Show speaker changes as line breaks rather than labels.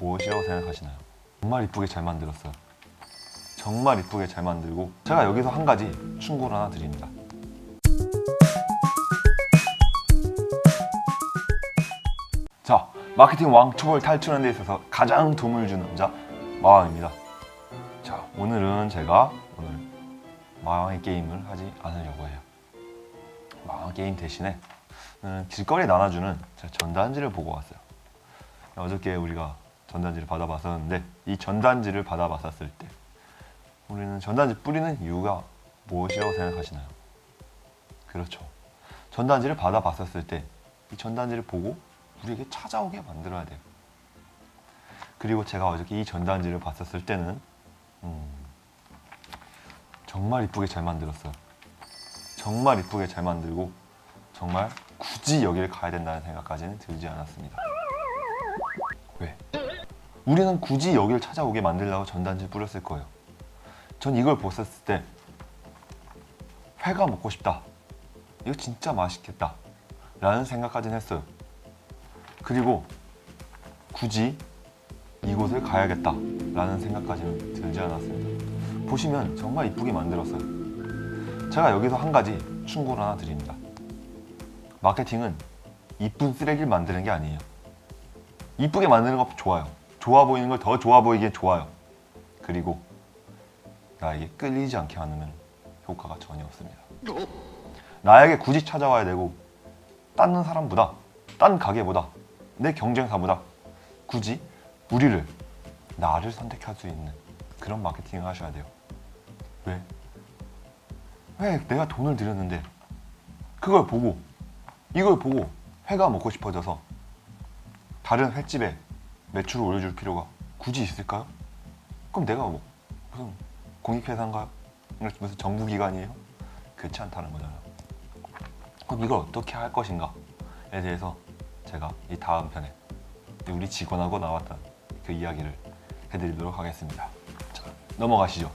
무엇이라고 생각하시나요? 정말 이쁘게 잘 만들었어요. 정말 이쁘게 잘 만들고 제가 여기서 한 가지 충고를 하나 드립니다. 자, 마케팅 왕초보를 탈출하는 데 있어서 가장 도움을 주는 자 마왕입니다. 자, 오늘은 제가 오늘 마왕의 게임을 하지 않으려고 해요. 마왕 게임 대신에 오늘은 길거리에 나눠주는 전단지를 보고 왔어요. 어저께 우리가 전단지를 받아봤었는데 이 전단지를 받아봤었을 때 우리는 전단지 뿌리는 이유가 무엇이라고 생각하시나요? 그렇죠. 전단지를 받아봤었을 때 이 전단지를 보고 우리에게 찾아오게 만들어야 돼요. 그리고 제가 어저께 이 전단지를 봤었을 때는 음, 정말 이쁘게 잘 만들었어요. 정말 이쁘게 잘 만들고 정말 굳이 여기를 가야 된다는 생각까지는 들지 않았습니다. 왜? 우리는 굳이 여기를 찾아오게 만들려고 전단지를 뿌렸을 거예요. 전 이걸 보았을 때 회가 먹고 싶다. 이거 진짜 맛있겠다. 라는 생각까지는 했어요. 그리고 굳이 이곳을 가야겠다. 라는 생각까지는 들지 않았습니다. 보시면 정말 이쁘게 만들었어요. 제가 여기서 한 가지 충고를 하나 드립니다. 마케팅은 이쁜 쓰레기를 만드는 게 아니에요. 이쁘게 만드는 거 좋아요. 좋아 보이는 걸 더 좋아 보이게 좋아요. 그리고 나에게 끌리지 않게 하는 효과가 전혀 없습니다. 나에게 굳이 찾아와야 되고 다른 사람보다 딴 가게보다 내 경쟁사보다 굳이 우리를 나를 선택할 수 있는 그런 마케팅을 하셔야 돼요. 왜? 왜 내가 돈을 들였는데 그걸 보고 이걸 보고 회가 먹고 싶어져서 다른 횟집에 매출을 올려줄 필요가 굳이 있을까요? 그럼 내가 뭐 무슨 공익회사인가요? 무슨 정부기관이에요? 않다는 거잖아요. 그럼 이걸 어떻게 할 것인가에 대해서 제가 이 다음 편에 우리 직원하고 나왔던 그 이야기를 해드리도록 하겠습니다. 자, 넘어가시죠.